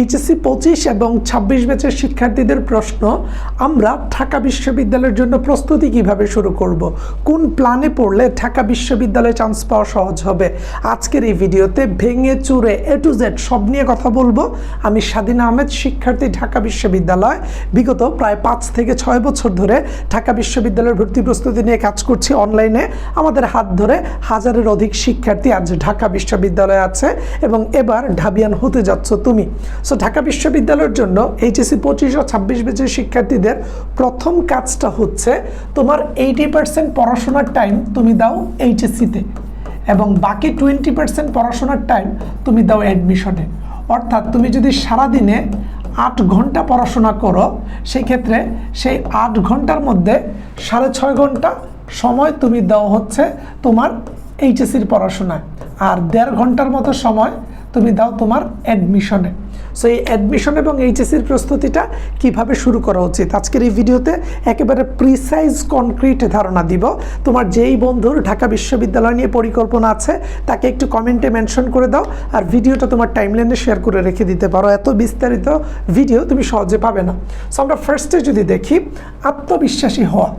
HSC পঁচিশ এবং ছাব্বিশ ব্যাচের শিক্ষার্থীদের প্রশ্ন, আমরা ঢাকা বিশ্ববিদ্যালয়ের জন্য প্রস্তুতি কীভাবে শুরু করব? কোন প্ল্যানে পড়লে ঢাকা বিশ্ববিদ্যালয়ে চান্স পাওয়া সহজ হবে? আজকের এই ভিডিওতে ভেঙে চুরে এ টু জেড সব নিয়ে কথা বলব। আমি স্বাধীন আহমেদ, শিক্ষার্থী ঢাকা বিশ্ববিদ্যালয়। বিগত প্রায় পাঁচ থেকে ছয় বছর ধরে ঢাকা বিশ্ববিদ্যালয়ের ভর্তি প্রস্তুতি নিয়ে কাজ করছি অনলাইনে। আমাদের হাত ধরে হাজারের অধিক শিক্ষার্থী আজ ঢাকা বিশ্ববিদ্যালয়ে আছে এবং এবার ঢাবিয়ান হতে যাচ্ছ তুমি। সো ঢাকা বিশ্ববিদ্যালয়ের জন্য এইচএসসি পঁচিশ ও ছাব্বিশ বেচের শিক্ষার্থীদের প্রথম কাজটা হচ্ছে তোমার এইটি পার্সেন্ট পড়াশোনার টাইম তুমি দাও এইচএসসিতে এবং বাকি টোয়েন্টি পার্সেন্ট পড়াশোনার টাইম তুমি দাও অ্যাডমিশনে অর্থাৎ তুমি যদি সারাদিনে আট ঘণ্টা পড়াশোনা করো সেই ক্ষেত্রে সেই আট ঘণ্টার মধ্যে সাড়ে ছয় ঘণ্টা সময় তুমি দাও হচ্ছে তোমার এইচএসির পড়াশোনায়। আর দেড় ঘণ্টার মতো সময় তুমি দাও তোমার অ্যাডমিশনে সো এই অ্যাডমিশন এবং এইচএসির প্রস্তুতিটা কীভাবে শুরু করা উচিত? আজকের এই ভিডিওতে একেবারে প্রিসাইজ কনক্রিট ধারণা দিব। তোমার যেই বন্ধুর ঢাকা বিশ্ববিদ্যালয় নিয়ে পরিকল্পনা আছে, তাকে একটু কমেন্টে মেনশন করে দাও আর ভিডিওটা তোমার টাইমলাইনে শেয়ার করে রেখে দিতে পারো। এত বিস্তারিত ভিডিও তুমি সহজে পাবে না। সো আমরা ফার্স্টে যদি দেখি, আত্মবিশ্বাসী হওয়া।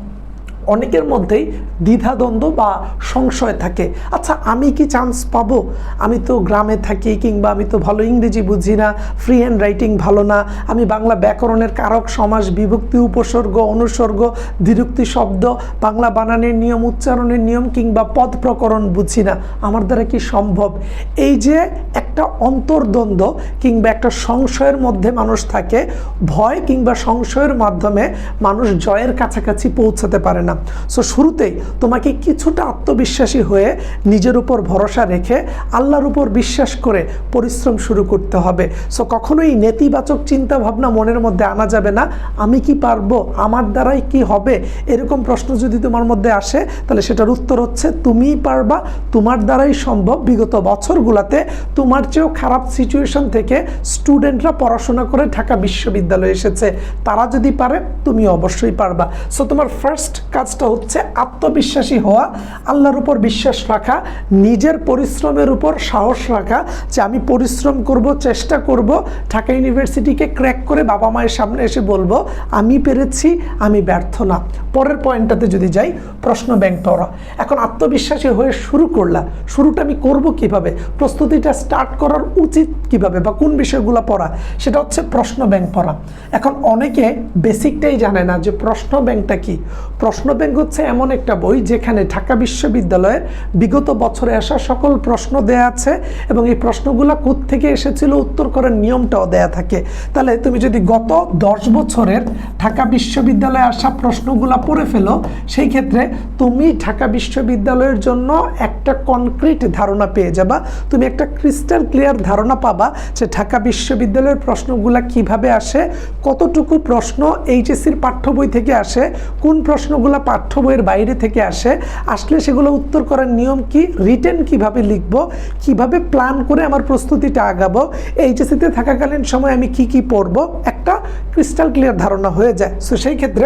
অনেকের মধ্যেই দ্বিধাদ্বন্দ্ব বা সংশয় থাকে। আচ্ছা আমি কি চান্স পাবো? আমি তো গ্রামে থাকি কিংবা আমি তো ভালো ইংরেজি বুঝি না ফ্রি হ্যান্ড রাইটিং ভালো না, আমি বাংলা ব্যাকরণের কারক সমাজ বিভক্তি, উপসর্গ, অনুসর্গ, দ্বিরুক্তি শব্দ, বাংলা বানানের নিয়ম, উচ্চারণের নিয়ম কিংবা পদ প্রকরণ বুঝি না। আমার দ্বারা কি সম্ভব? এই যে একটা অন্তর্দ্বন্দ্ব কিংবা একটা সংশয়ের মধ্যে মানুষ থাকে, ভয় কিংবা সংশয়ের মাধ্যমে মানুষ জয়ের কাছাকাছি পৌঁছাতে পারে না। সো শুরুতেই তোমাকে কিছুটা আত্মবিশ্বাসী হয়ে নিজের উপর ভরসা রেখে আল্লাহর উপর বিশ্বাস করে পরিশ্রম শুরু করতে হবে। সো কখনোই নেতিবাচক চিন্তা ভাবনা মনের মধ্যে আনা যাবে না, আমি কি পারব, আমার দ্বারাই কি হবে? এরকম প্রশ্ন যদি তোমার মধ্যে আসে, তাহলে সেটার উত্তর হচ্ছে, তুমিই পারবা, তোমার দ্বারাই সম্ভব। বিগত বছরগুলোতে তোমার চেয়েও খারাপ সিচুয়েশন থেকে স্টুডেন্টরা পড়াশোনা করে ঢাকা বিশ্ববিদ্যালয়ে এসেছে। তারা যদি পারে তুমি অবশ্যই পারবা। সো তোমার ফার্স্ট কাজটা হচ্ছে আত্মবিশ্বাসী হওয়া, আল্লাহর উপর বিশ্বাস রাখা, নিজের পরিশ্রমের উপর সাহস রাখা, যে আমি পরিশ্রম করব, চেষ্টা করব, ঢাকা ইউনিভার্সিটিকে ক্র্যাক করে বাবা মায়ের সামনে এসে বলব, আমি পেরেছি, আমি ব্যর্থ না। পরের পয়েন্টটাতে যদি যাই, প্রশ্ন ব্যাংক পড়া এখন আত্মবিশ্বাসী হয়ে শুরু করলা। শুরুটা আমি করব কীভাবে? প্রস্তুতিটা স্টার্ট করার উচিত কীভাবে বা কোন বিষয়গুলো পড়া, সেটা হচ্ছে প্রশ্ন ব্যাংক পড়া। এখন অনেকে বেসিকটাই জানে না যে প্রশ্ন ব্যাংকটা কি। প্রশ্ন ব্যাংক হচ্ছে এমন একটা বই যেখানে ঢাকা বিশ্ববিদ্যালয়ের বিগত বছরে আসা সকল প্রশ্ন দেয়া আছে এবং এই প্রশ্নগুলো থেকে এসেছিল, উত্তর করার নিয়মটাও দেয়া থাকে। তাহলে তুমি যদি গত দশ বছরের ঢাকা বিশ্ববিদ্যালয়ে আসা প্রশ্নগুলো পড়ে ফেলো, সেই ক্ষেত্রে তুমি ঢাকা বিশ্ববিদ্যালয়ের জন্য একটা কনক্রিট ধারণা পেয়ে যাবা। তুমি একটা ক্রিস্টাল ক্লিয়ার ধারণা পাবা যে ঢাকা বিশ্ববিদ্যালয়ের প্রশ্নগুলো কীভাবে আসে, কতটুকু প্রশ্ন এইচএসির পাঠ্য বই থেকে আসে, কোন প্রশ্নগুলো পাঠ্য বইয়ের বাইরে থেকে আসে, আসলে সেগুলো উত্তর করার নিয়ম কি রিটেন কীভাবে লিখব, কীভাবে প্ল্যান করে আমার প্রস্তুতিটা আগাবো এইচএসিতে থাকাকালীন সময় আমি কি কি পড়ব, একটা ক্রিস্টাল ক্লিয়ার ধারণা হয়ে যায়। সো সেই ক্ষেত্রে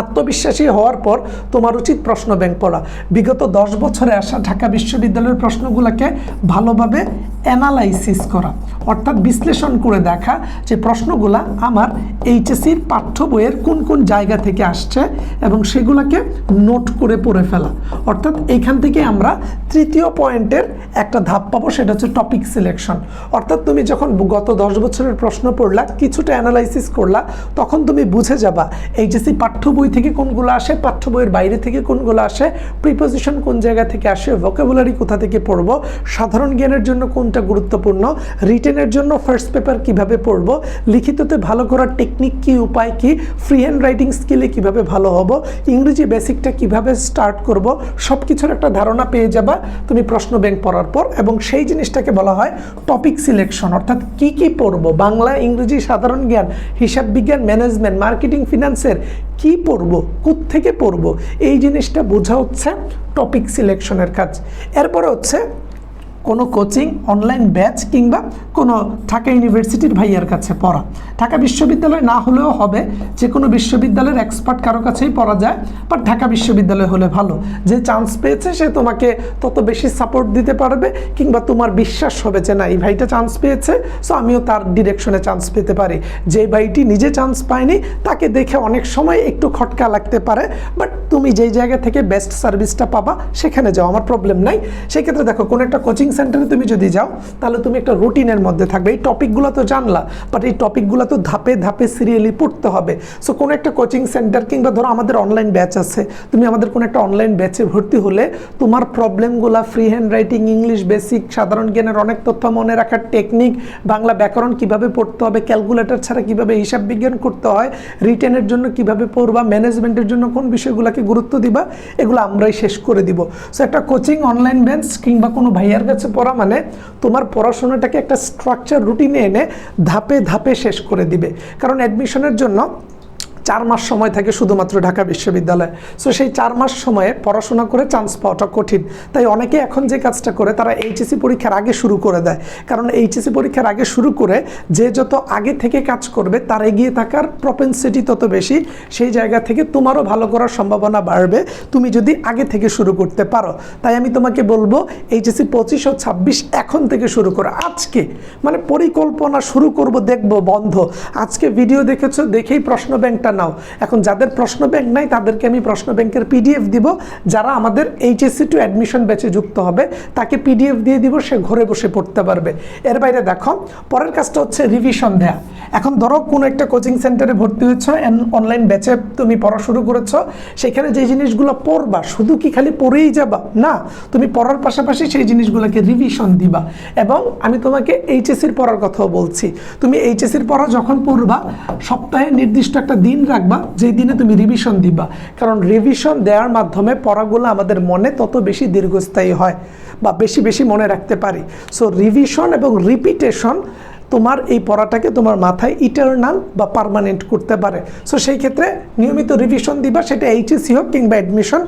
আত্মবিশ্বাসী হওয়ার পর তোমার উচিত প্রশ্ন ব্যাংক পড়া। বিগত দশ বছরে আসা ঢাকা বিশ্ববিদ্যালয়ের প্রশ্নগুলোকে ভালোভাবে অ্যানালাইসিস করা। অর্থাৎ বিশ্লেষণ করে দেখা যে প্রশ্নগুলা আমার এইচএসির পাঠ্য বইয়ের কোন কোন জায়গা থেকে আসছে এবং সেগুলোকে নোট করে পড়ে ফেলা। অর্থাৎ এইখান থেকে আমরা তৃতীয় পয়েন্টের একটা ধাপ পাবো, সেটা হচ্ছে টপিক সিলেকশন অর্থাৎ তুমি যখন গত দশ বছরের প্রশ্ন পড়লা, কিছুটা অ্যানালাইসিস করলা, তখন তুমি বুঝে যাবা এইচএসি পাঠ্য বই থেকে কোনগুলো আসে, পাঠ্য বইয়ের বাইরে থেকে কোনগুলো আসে প্রিপোজিশন কোন জায়গা থেকে আসে ভোকাবুলারি কোথা থেকে পড়ব, সাধারণ জ্ঞানের জন্য কোনটা গুরুত্বপূর্ণ রিটেনের জন্য ফার্স্ট পেপার কীভাবে পড়ব, লিখিততে ভালো করার টেকনিক কি, উপায় কি ফ্রি হ্যান্ড রাইটিং স্কিলে কীভাবে ভালো হব, ইংরেজি বেসিকটা কীভাবে স্টার্ট করব সব কিছুর একটা ধারণা পেয়ে যাবা তুমি প্রশ্ন ব্যাংক পড়ার পর এবং সেই জিনিসটাকে বলা হয় টপিক সিলেকশন অর্থাৎ কি কি পড়ব, বাংলা, ইংরেজি, সাধারণ জ্ঞান, হিসাব বিজ্ঞান ম্যানেজমেন্ট মার্কেটিং ফিনান্সের কি পড়ব? থেকে পড়ব? এই জিনিসটা বোঝা হচ্ছে টপিক সিলেকশনের কাজ। এরপরে হচ্ছে কোনো কোচিং অনলাইন ব্যাচ কিংবা কোনো ঢাকা ইউনিভার্সিটির ভাইয়ার কাছে পড়া। ঢাকা বিশ্ববিদ্যালয় না হলেও হবে যে কোনো বিশ্ববিদ্যালয়ের এক্সপার্ট কারও কাছেই পড়া যায় বাট ঢাকা বিশ্ববিদ্যালয় হলে ভালো। যে চান্স পেয়েছে, সে তোমাকে তত বেশি সাপোর্ট দিতে পারবে, কিংবা তোমার বিশ্বাস হবে যে না, এই ভাইটা চান্স পেয়েছে সো আমিও তার ডিরেকশনে চান্স পেতে পারি। যে ভাইটি নিজে চান্স পায়নি, তাকে দেখে অনেক সময় একটু খটকা লাগতে পারে বাট তুমি যেই জায়গা থেকে বেস্ট সার্ভিসটা পাবা, সেখানে যাও, আমার প্রবলেম নাই। সেক্ষেত্রে দেখো, কোনো একটা কোচিং সেন্টারে তুমি যদি যাও, তাহলে তুমি একটা রুটিনের মধ্যে থাকবে। এই টপিকগুলো তো জানলা বাট এই টপিকগুলো তো ধাপে ধাপে সিরিয়ালি পড়তে হবে। সো কোনো একটা কোচিং সেন্টার কিংবা ধরো আমাদের অনলাইন ব্যাচ আছে, তুমি আমাদের কোনো একটা অনলাইন ব্যাচে ভর্তি হলে, তোমার প্রবলেমগুলো free handwriting English basic সাধারণ জ্ঞানের অনেক তথ্য মনে রাখার টেকনিক বাংলা ব্যাকরণ কীভাবে পড়তে হবে ক্যালকুলেটর ছাড়া কীভাবে হিসাব বিজ্ঞান করতে হয় রিটেনের জন্য কীভাবে পড়বা ম্যানেজমেন্টের জন্য কোন বিষয়গুলোকে গুরুত্ব দিবা, এগুলো আমরাই শেষ করে দিব। সো একটা কোচিং অনলাইন ব্যাচ কিংবা কোনো ভাইয়ার কাছে পড়া মানে তোমার পড়াশোনাটাকে একটা স্ট্রাকচার রুটিনে এনে ধাপে ধাপে শেষ করে দিবে। কারণ অ্যাডমিশনের জন্য চার মাস সময় থাকে শুধুমাত্র ঢাকা বিশ্ববিদ্যালয়ে। সো সেই চার মাস সময়ে পড়াশোনা করে চান্স পাওয়াটা কঠিন। তাই অনেকে এখন যে কাজটা করে, তারা এইচএসসি পরীক্ষার আগে শুরু করে দেয়। কারণ এইচএসসি পরীক্ষার আগে শুরু করে যে যত আগে থেকে কাজ করবে, তার এগিয়ে থাকার প্রপেন্সিটি তত বেশি, সেই জায়গা থেকে তোমারও ভালো করার সম্ভাবনা বাড়বে। তুমি যদি আগে থেকে শুরু করতে পারো। তাই আমি তোমাকে বলব এইচএসসি পঁচিশ ও ছাব্বিশ এখন থেকে শুরু করো। আজকে মানে পরিকল্পনা শুরু করব, দেখব বন্ধ। আজকে ভিডিও দেখেছ, দেখেই প্রশ্ন ব্যাংকটা নাও। এখন যাদের প্রশ্ন ব্যাংক নাই, তাদেরকে আমি প্রশ্ন ব্যাংকের পিডিএফ দিব। যারা আমাদের এইচএসসি টু অ্যাডমিশন ব্যাচে যুক্ত হবে, তাকে পিডিএফ দিয়ে দিব, সে ঘরে বসে পড়তে পারবে। এর বাইরে দেখো, পরের কাজটা হচ্ছে রিভিশন দেয়া। এখন ধরো কোনো একটা কোচিং সেন্টারে ভর্তি হয়েছ অনলাইন ব্যাচে তুমি পড়া শুরু করেছ, সেখানে যে জিনিসগুলো পড়বা, শুধু কি খালি পড়েই যাবা? না, তুমি পড়ার পাশাপাশি সেই জিনিসগুলোকে রিভিশন দিবা। এবং আমি তোমাকে এইচএসসির পড়ার কথাও বলছি। তুমি এইচএসসির পড়া যখন পড়বা, সপ্তাহে নির্দিষ্ট একটা দিন রাখবা, যেই দিনে তুমি রিভিশন দিবা। কারণ রিভিশন দেওয়ার মাধ্যমে পড়াগুলো আমাদের মনে তত বেশি দীর্ঘস্থায়ী হয় বা বেশি বেশি মনে রাখতে পারি। সো রিভিশন এবং রিপিটেশন তোমার এই পড়াটাকে তোমার মাথায় ইটারনাল বা পার্মানেন্ট করতে পারে। সো সেই ক্ষেত্রে নিয়মিত রিভিশন দিবা, সেটা এইচএসসি হোক কিংবা অ্যাডমিশন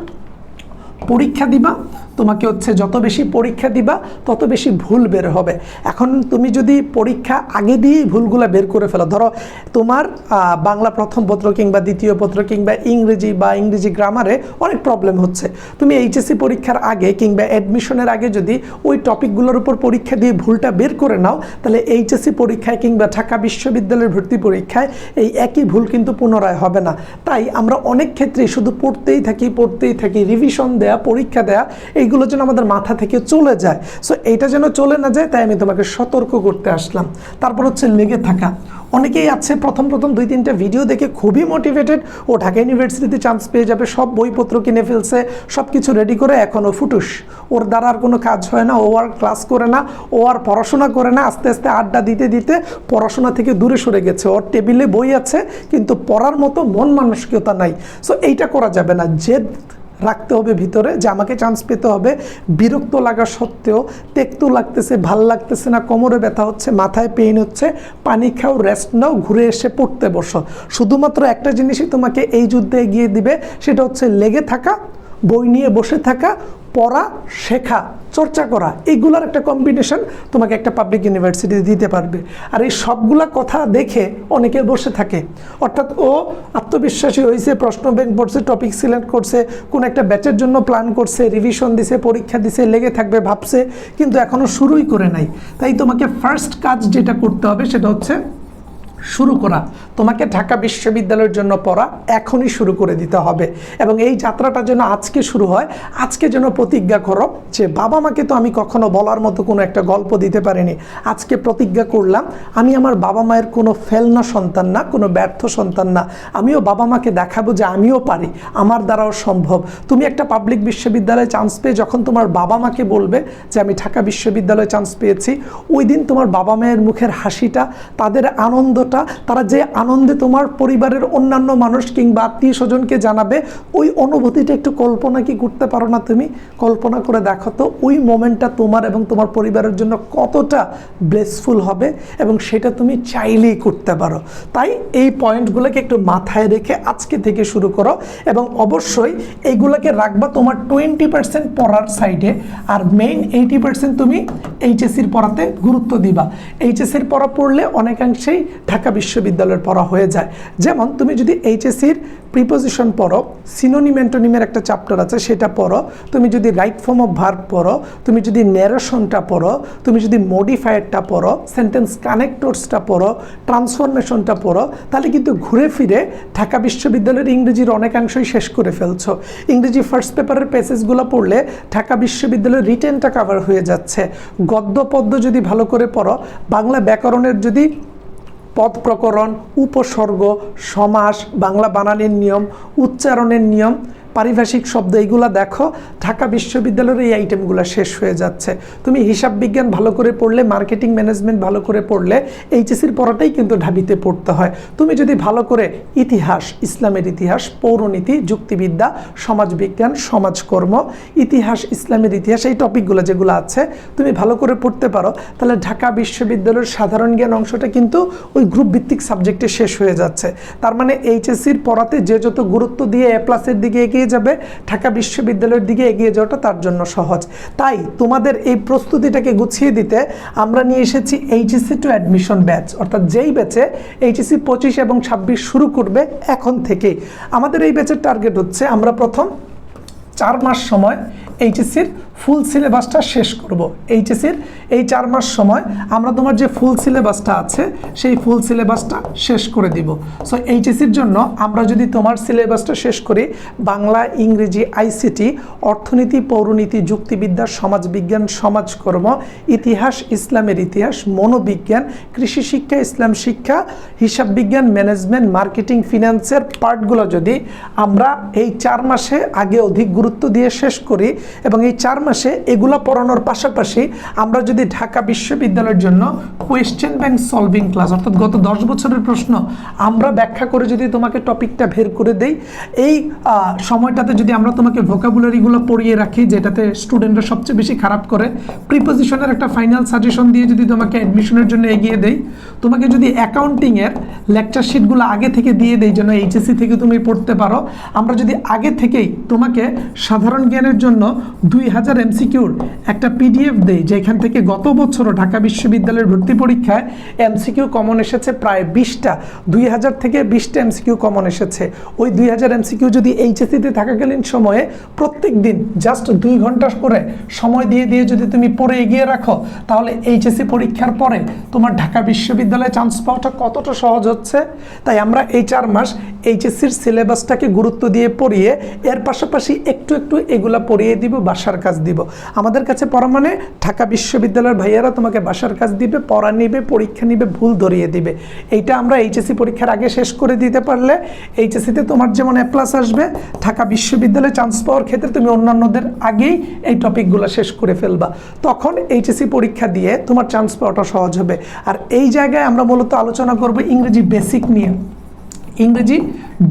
পরীক্ষা দিবা তোমাকে হচ্ছে যত বেশি পরীক্ষা দিবা, তত বেশি ভুল বের হবে। এখন তুমি যদি পরীক্ষা আগে দিয়েই ভুলগুলো বের করে ফেলো, ধরো তোমার বাংলা প্রথম পত্র কিংবা দ্বিতীয় পত্র কিংবা ইংরেজি বা ইংরেজি গ্রামারে অনেক প্রবলেম হচ্ছে। তুমি এইচএসসি পরীক্ষার আগে কিংবা অ্যাডমিশনের আগে যদি ওই টপিকগুলোর উপর পরীক্ষা দিয়ে ভুলটা বের করে নাও, তাহলে এইচএসসি পরীক্ষায় কিংবা ঢাকা বিশ্ববিদ্যালয়ের ভর্তি পরীক্ষায় এই একই ভুল কিন্তু পুনরায় হবে না। তাই আমরা অনেক ক্ষেত্রেই শুধু পড়তেই থাকি পড়তেই থাকি রিভিশন দেয়া, পরীক্ষা দেয়া এইগুলো যেন আমাদের মাথা থেকে চলে যায়। সো এইটা যেন চলে না যায়, তাই আমি তোমাকে সতর্ক করতে আসলাম। তারপর হচ্ছে লেগে থাকা। অনেকেই আছে, প্রথম প্রথম দুই, তিনটা ভিডিও দেখে খুবই মোটিভেটেড ও ঢাকা ইউনিভার্সিটিতে চান্স পেয়ে যাবে, সব বইপত্র কিনে ফেলছে সব কিছু রেডি করে এখনও ফুটুস। ওর দ্বারা আর কোনো কাজ হয় না, ও আর ক্লাস করে না, ও আর পড়াশোনা করে না, আস্তে আস্তে আড্ডা দিতে দিতে পড়াশোনা থেকে দূরে সরে গেছে। ওর টেবিলে বই আছে, কিন্তু পড়ার মতো মন মানসিকতা নাই। সো এইটা করা যাবে না। জেদ রাখতে হবে ভিতরে, যে আমাকে চান্স পেতে হবে। বিরক্ত লাগা সত্ত্বেও তেক্তু লাগতেছে, ভালো লাগতেছে না, কোমরে ব্যথা হচ্ছে, মাথায় পেইন হচ্ছে, পানি খাও রেস্ট নাও, ঘুরে এসে পড়তে বসো। শুধুমাত্র একটা জিনিসই তোমাকে এই যুদ্ধে এগিয়ে দিবে, সেটা হচ্ছে লেগে থাকা, বই নিয়ে বসে থাকা পড়া, শেখা, চর্চা করা এইগুলোর একটা কম্বিনেশন তোমাকে একটা পাবলিক ইউনিভার্সিটি দিতে পারবে। আর এই সবগুলা কথা দেখে অনেকে বসে থাকে। অর্থাৎ ও আত্মবিশ্বাসী হয়েছে প্রশ্ন ব্যাংক পড়ছে টপিক সিলেক্ট করছে, কোন একটা ব্যাচের জন্য প্ল্যান করছে রিভিশন দিছে, পরীক্ষা দিছে, লেগে থাকবে, ভাবছে, কিন্তু এখনও শুরুই করে নাই। তাই তোমাকে ফার্স্ট কাজ যেটা করতে হবে সেটা হচ্ছে শুরু করা। তোমাকে ঢাকা বিশ্ববিদ্যালয়ের জন্য পড়া এখনই শুরু করে দিতে হবে। এবং এই যাত্রাটা যেন আজকে শুরু হয়, আজকে যেন প্রতিজ্ঞা করো যে বাবা মাকে তো আমি কখনো বলার মতো কোনো একটা গল্প দিতে পারিনি। আজকে প্রতিজ্ঞা করলাম, আমি আমার বাবা মায়ের কোনো ফেলনা সন্তান না, কোনো ব্যর্থ সন্তান না। আমিও বাবা মাকে দেখাবো যে আমিও পারি, আমার দ্বারাও সম্ভব। তুমি একটা পাবলিক বিশ্ববিদ্যালয়ে চান্স পেয়ে যখন তোমার বাবা মাকে বলবে যে আমি ঢাকা বিশ্ববিদ্যালয়ে চান্স পেয়েছি, ওই দিন তোমার বাবা মায়ের মুখের হাসিটা, তাদের আনন্দটা আনন্দটা তারা যে আনন্দে তোমার পরিবারের অন্যান্য মানুষ কিংবা আত্মীয় স্বজনকে জানাবে, ওই অনুভূতিটা একটু কল্পনা কি করতে পারো না তুমি? কল্পনা করে দেখো তো, ওই মোমেন্টটা তোমার এবং তোমার পরিবারের জন্য কতটা ব্লেসফুল হবে এবং সেটা তুমি চাইলেই করতে পারো। তাই এই পয়েন্টগুলোকে একটু মাথায় রেখে আজকে থেকে শুরু করো এবং অবশ্যই এইগুলোকে রাখবা তোমার টোয়েন্টি পার্সেন্ট পড়ার সাইডে আর মেইন এইটি পার্সেন্ট তুমি এইচএসির পড়াতে গুরুত্ব দিবা। এইচএসির পড়া পড়লে অনেকাংশেই ঢাকা বিশ্ববিদ্যালয়ের পড়া হয়ে যায়। যেমন, তুমি যদি এইচএসির প্রিপোজিশন পড়ো সিনোনিম অ্যান্টোনিমের একটা চ্যাপ্টার আছে, সেটা পড়ো। তুমি যদি রাইট ফর্ম অফ ভার্ব পড়ো, তুমি যদি ন্যারেশনটা পড়ো, তুমি যদি মডিফায়ারটা পড়ো সেন্টেন্স কানেক্টরসটা পড়ো ট্রান্সফরমেশনটা পড়ো, তাহলে কিন্তু ঘুরে ফিরে ঢাকা বিশ্ববিদ্যালয়ের ইংরেজির অনেকাংশই শেষ করে ফেলছো। ইংরেজি ফার্স্ট পেপারের পেসেসগুলো পড়লে ঢাকা বিশ্ববিদ্যালয়ের রিটেনটা কাভার হয়ে যাচ্ছে। গদ্য পদ্য যদি ভালো করে পড়ো, বাংলা ব্যাকরণের যদি পদ প্রকরণ উপসর্গ সমাস বাংলা বানানের নিয়ম উচ্চারণের নিয়ম পারিভাষিক শব্দ এইগুলো দেখো, ঢাকা বিশ্ববিদ্যালয়ের এই আইটেমগুলো শেষ হয়ে যাচ্ছে। তুমি হিসাব বিজ্ঞান ভালো করে পড়লে মার্কেটিং ম্যানেজমেন্ট ভালো করে পড়লে এইচএসির পড়াটাই কিন্তু ঢাবিতে পড়তে হয়। তুমি যদি ভালো করে ইতিহাস, ইসলামের ইতিহাস, পৌরনীতি, যুক্তিবিদ্যা, সমাজবিজ্ঞান, সমাজকর্ম, ইতিহাস, ইসলামের ইতিহাস, এই টপিকগুলো যেগুলো আছে, তুমি ভালো করে পড়তে পারো, তাহলে ঢাকা বিশ্ববিদ্যালয়ের সাধারণ জ্ঞান অংশটা কিন্তু ওই গ্রুপ ভিত্তিক সাবজেক্টে শেষ হয়ে যাচ্ছে। তার মানে এইচএসসির পড়াতে যে যত গুরুত্ব দিয়ে এ প্লাসের দিকে এগিয়ে যাবে, ঢাকা বিশ্ববিদ্যালয়ের দিকে এগিয়ে যাওয়াটা তার জন্য সহজ। তাই তোমাদের এই প্রস্তুতিটাকে গুছিয়ে দিতে আমরা নিয়ে এসেছি এইচএসসি টু অ্যাডমিশন ব্যাচ অর্থাৎ যেই ব্যাচে এইচএসসি পঁচিশ এবং ছাব্বিশ শুরু করবে এখন থেকে আমাদের এই ব্যাচের টার্গেট হচ্ছে আমরা প্রথম চার মাস সময় এইচএসসির ফুল সিলেবাসটা শেষ করব। এইচএসির এই চার মাস সময় আমরা তোমার যে ফুল সিলেবাসটা আছে, সেই ফুল সিলেবাসটা শেষ করে দিব। সো এইচএসির জন্য আমরা যদি তোমার সিলেবাসটা শেষ করি, বাংলা, ইংরেজি আইসিটি অর্থনীতি, পৌরনীতি, যুক্তিবিদ্যা সমাজবিজ্ঞান সমাজকর্ম ইতিহাস, ইসলামের ইতিহাস, মনোবিজ্ঞান, কৃষি শিক্ষা, ইসলাম শিক্ষা, হিসাব বিজ্ঞান, ম্যানেজমেন্ট, মার্কেটিং ফিন্যান্সের পার্টগুলো যদি আমরা এই চার মাসে আগে অধিক গুরুত্ব দিয়ে শেষ করি এবং এই চার মাসে এগুলো পড়ানোর পাশাপাশি আমরা যদি ঢাকা বিশ্ববিদ্যালয়ের জন্য কোয়েশ্চেন ব্যাংক সলভিং ক্লাস অর্থাৎ গত দশ বছরের প্রশ্ন, আমরা ব্যাখ্যা করে যদি তোমাকে টপিকটা বের করে দেই, এই সময়টাতে যদি আমরা তোমাকে ভোকাবুলারিগুলো পড়িয়ে রাখি, যেটাতে স্টুডেন্টরা সবচেয়ে বেশি খারাপ করে প্রিপোজিশনের একটা ফাইনাল সাজেশন দিয়ে যদি তোমাকে অ্যাডমিশনের জন্য এগিয়ে দেই তোমাকে যদি অ্যাকাউন্টিংয়ের লেকচার শিটগুলো আগে থেকে দিয়ে দেয় যেন এইচএসসি থেকে তুমি পড়তে পারো, আমরা যদি আগে থেকেই তোমাকে সাধারণ জ্ঞানের জন্য দুই হাজার এমসিকিউর একটা পিডিএফ দেই, যেখান থেকে গত বছরও ঢাকা বিশ্ববিদ্যালয়ের ভর্তি পরীক্ষায় এমসিকিউ কমন এসেছে প্রায় বিশটা, দুই হাজার থেকে বিশটা এমসিকিউ কমন এসেছে। ওই দুই হাজার এমসিকিউ যদি এইচএসসিতে থাকাকালীন সময়ে প্রত্যেক দিন জাস্ট দুই ঘণ্টা করে সময় দিয়ে দিয়ে যদি তুমি পড়ে এগিয়ে রাখো, তাহলে এইচএসসি পরীক্ষার পরে তোমার ঢাকা বিশ্ববিদ্যালয়ে চান্স পাওয়াটা কতটা সহজ হচ্ছে, তাই আমরা এই চার মাস এইচএসসির সিলেবাসটাকে গুরুত্ব দিয়ে পড়িয়ে এর পাশাপাশি একটু একটু এগুলা পড়িয়ে দিব, বাসার কাজ দিব। আমাদের কাছে পড়া মানে ঢাকা বিশ্ববিদ্যালয়ের ভাইয়ারা তোমাকে বাসার কাজ দিবে, পড়া নিবে, পরীক্ষা নিবে, ভুল ধরিয়ে দিবে। এইটা আমরা এইচএসসি পরীক্ষার আগে শেষ করে দিতে পারলে এইচএসসিতে তোমার যেমন এ প্লাস আসবে, ঢাকা বিশ্ববিদ্যালয়ে চান্স পাওয়ার ক্ষেত্রে তুমি অন্যান্যদের আগেই এই টপিকগুলো শেষ করে ফেলবা। তখন এইচএসসি পরীক্ষা দিয়ে তোমার চান্স পাওয়াটা সহজ হবে। আর এই জায়গায় আমরা মূলত আলোচনা করব ইংরেজি বেসিক নিয়ে। ইংরেজি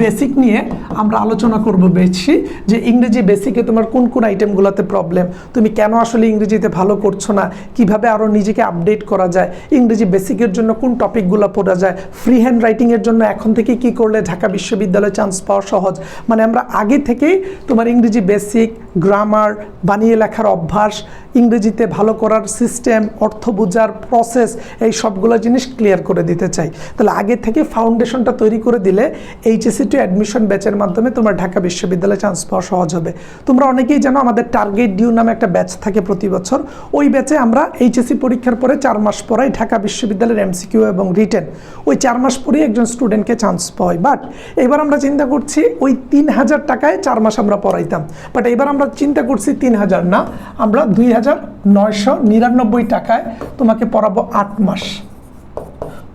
বেসিক নিয়ে আমরা আলোচনা করব বেশি যে ইংরেজি বেসিকে তোমার কোন কোন আইটেমগুলোতে প্রবলেম তুমি কেন আসলে ইংরেজিতে ভালো করছ না, কীভাবে আরও নিজেকে আপডেট করা যায়, ইংরেজি বেসিকের জন্য কোন টপিকগুলো পড়া যায় ফ্রি হ্যান্ড রাইটিংয়ের জন্য এখন থেকে কি করলে ঢাকা বিশ্ববিদ্যালয়ে চান্স পাওয়া সহজ? মানে আমরা আগে থেকেই তোমার ইংরেজি বেসিক গ্রামার বানিয়ে লেখার অভ্যাস ইংরেজিতে ভালো করার সিস্টেম অর্থ বোঝার প্রসেস এই সবগুলো জিনিস ক্লিয়ার করে দিতে চাই। তাহলে আগে থেকে ফাউন্ডেশনটা তৈরি করে দিলে এইচএসসি টু অ্যাডমিশন ব্যাচের মাধ্যমে তোমার ঢাকা বিশ্ববিদ্যালয়ে চান্স পাওয়া সহজ হবে। তোমরা অনেকেই জানো আমাদের টার্গেট ডিউ নামে একটা ব্যাচ থাকে প্রতি বছর। ওই ব্যাচে আমরা এইচএসসি পরীক্ষার পরে চার মাস পরাই ঢাকা বিশ্ববিদ্যালয়ের এমসিকিউ এবং রিটেন ওই চার মাস পরেই একজন স্টুডেন্টকে চান্স পাওয়াই। বাট এবার আমরা চিন্তা করছি ওই তিন হাজার টাকায় চার মাস আমরা পড়াইতাম। বাট এবার আমরা চিন্তা করছি তিন হাজার না, আমরা দুই হাজার নয়শো নিরানব্বই টাকায় তোমাকে পড়াবো আট মাস।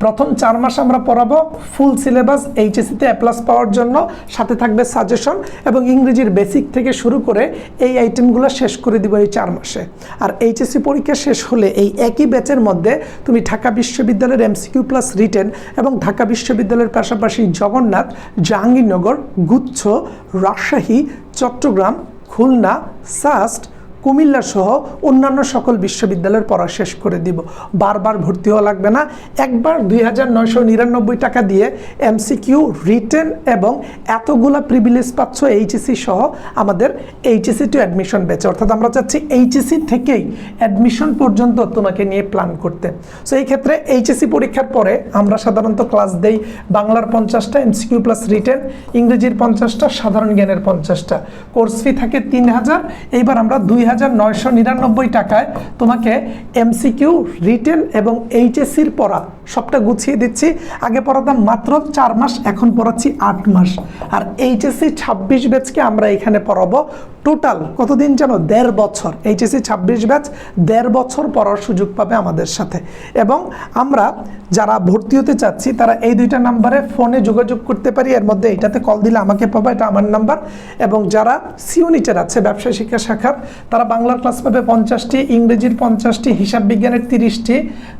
প্রথম চার মাস আমরা পড়াবো ফুল সিলেবাস এইচএসিতে অ্যাপ্লাস পাওয়ার জন্য, সাথে থাকবে সাজেশন এবং ইংরেজির বেসিক থেকে শুরু করে এই আইটেমগুলো শেষ করে দিব এই চার মাসে। আর এইচএসসি পরীক্ষা শেষ হলে এই একই ব্যাচের মধ্যে তুমি ঢাকা বিশ্ববিদ্যালয়ের এমসিকিউ প্লাস রিটেন এবং ঢাকা বিশ্ববিদ্যালয়ের পাশাপাশি জগন্নাথ, জাহাঙ্গীরনগর, গুচ্ছ, রাজশাহী, চট্টগ্রাম, খুলনা সাস্ট কুমিল্লা সহ অন্যান্য সকল বিশ্ববিদ্যালয়ের পড়া শেষ করে দিব। বারবার ভর্তি হওয়া লাগবে না। একবার দুই হাজার নয়শো নিরানব্বই টাকা দিয়ে এমসিকিউ রিটেন এবং এতগুলা প্রিভিলেজ পাচ্ছ এইচএসি সহ আমাদের এইচএসি টু অ্যাডমিশন বেচে অর্থাৎ আমরা চাচ্ছি এইচএসি থেকেই অ্যাডমিশন পর্যন্ত তোমাকে নিয়ে প্ল্যান করতে। সো এই ক্ষেত্রে এইচএসি পরীক্ষার পরে আমরা সাধারণত ক্লাস দেই বাংলার পঞ্চাশটা এমসিকিউ প্লাস রিটেন ইংরেজির পঞ্চাশটা, সাধারণ জ্ঞানের পঞ্চাশটা। কোর্স ফি থাকে তিন হাজার। এইবার আমরা দুই হাজার নয়শো নিরানব্বই টাকায় তোমাকে এমসিকিউ রিটেন এবং এইচএসসির পড়া সবটা গুছিয়ে দিচ্ছি। আগে পড়াতাম মাত্র চার মাস, এখন পড়াচ্ছি আট মাস। আর এইচএসসি ছাব্বিশ ব্যাচকে আমরা এখানে পড়াবো। টোটাল কতদিন যেন দেড় বছর। এইচএসসি ছাব্বিশ ব্যাচ দেড় বছর পড়ার সুযোগ পাবে আমাদের সাথে। এবং আমরা যারা ভর্তি হতে চাচ্ছি, তারা এই দুইটা নাম্বারে ফোনে যোগাযোগ করতে পারি। এর মধ্যে এটাতে কল দিলে আমাকে পাবে, এটা আমার নাম্বার। এবং যারা সিউনিটের আছে, ব্যবসা শিক্ষা শাখার, তারা বাংলার ক্লাস পাবে পঞ্চাশটি, ইংরেজির পঞ্চাশটি, হিসাব বিজ্ঞানের তিরিশটি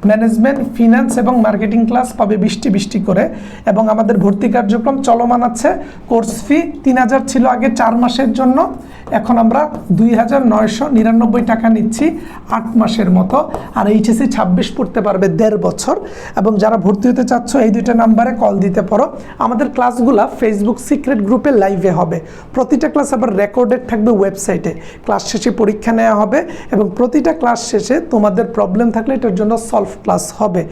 ম্যানেজমেন্ট ফিনান্স এবং মার্কেটিং ক্লাস পাবে বিশটি বিশটি করে এবং আমাদের ভর্তি কার্যক্রম চলমান আছে। কোর্স ফি তিন হাজার ছিল আগে চার মাসের জন্য। এখন আমরা দুই হাজার নয়শো নিরানব্বই টাকা নিচ্ছি আট মাসের মতো। আর এইচএসি ছাব্বিশ পড়তে পারবে দেড় বছর। এবং যারা ভর্তি হতে চাচ্ছ, এই দুইটা নাম্বারে কল দিতে পারো। আমাদের ক্লাসগুলা ফেসবুক সিক্রেট গ্রুপে লাইভে হবে। প্রতিটা ক্লাস আবার রেকর্ডেড থাকবে ওয়েবসাইটে ক্লাস শেষে পরীক্ষা নেওয়া হবে এবং প্রতিটা ক্লাস শেষে তোমাদের প্রবলেম থাকলে এটার জন্য সলভ ক্লাস হবে।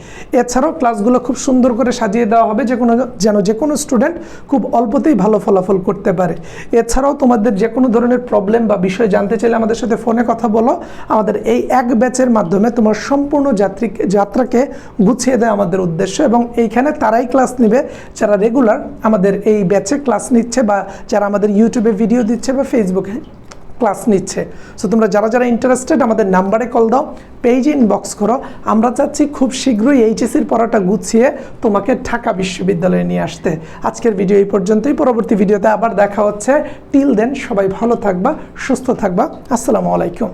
এছাড়াও ক্লাসগুলো খুব সুন্দর করে সাজিয়ে দেওয়া হবে যে কোনো যেন যে কোনো স্টুডেন্ট খুব অল্পতেই ভালো ফলাফল করতে পারে। এছাড়াও তোমাদের যে কোনো ধরনের প্রবলেম বা বিষয় জানতে চাইলে আমাদের সাথে ফোনে কথা বলো। আমাদের এই এক ব্যাচের মাধ্যমে তোমার সম্পূর্ণ যাত্রী যাত্রাকে গুছিয়ে দেয় আমাদের উদ্দেশ্য এবং এইখানে তারাই ক্লাস নেবে যারা রেগুলার আমাদের এই ব্যাচে ক্লাস নিচ্ছে বা যারা আমাদের ইউটিউবে ভিডিও দিচ্ছে বা ফেসবুকে ক্লাস নিচ্ছে। সো তোমরা যারা যারা ইন্টারেস্টেড আমাদের নাম্বারে কল দাও পেজে ইনবক্স করো। আমরা চাচ্ছি খুব শীঘ্রই এইচএসির পড়াটা গুছিয়ে তোমাকে ঢাকা বিশ্ববিদ্যালয়ে নিয়ে আসতে। আজকের ভিডিও এই পর্যন্তই। পরবর্তী ভিডিওতে আবার দেখা হচ্ছে। টিল দেন সবাই ভালো থাকবা, সুস্থ থাকবা। আসসালামু আলাইকুম।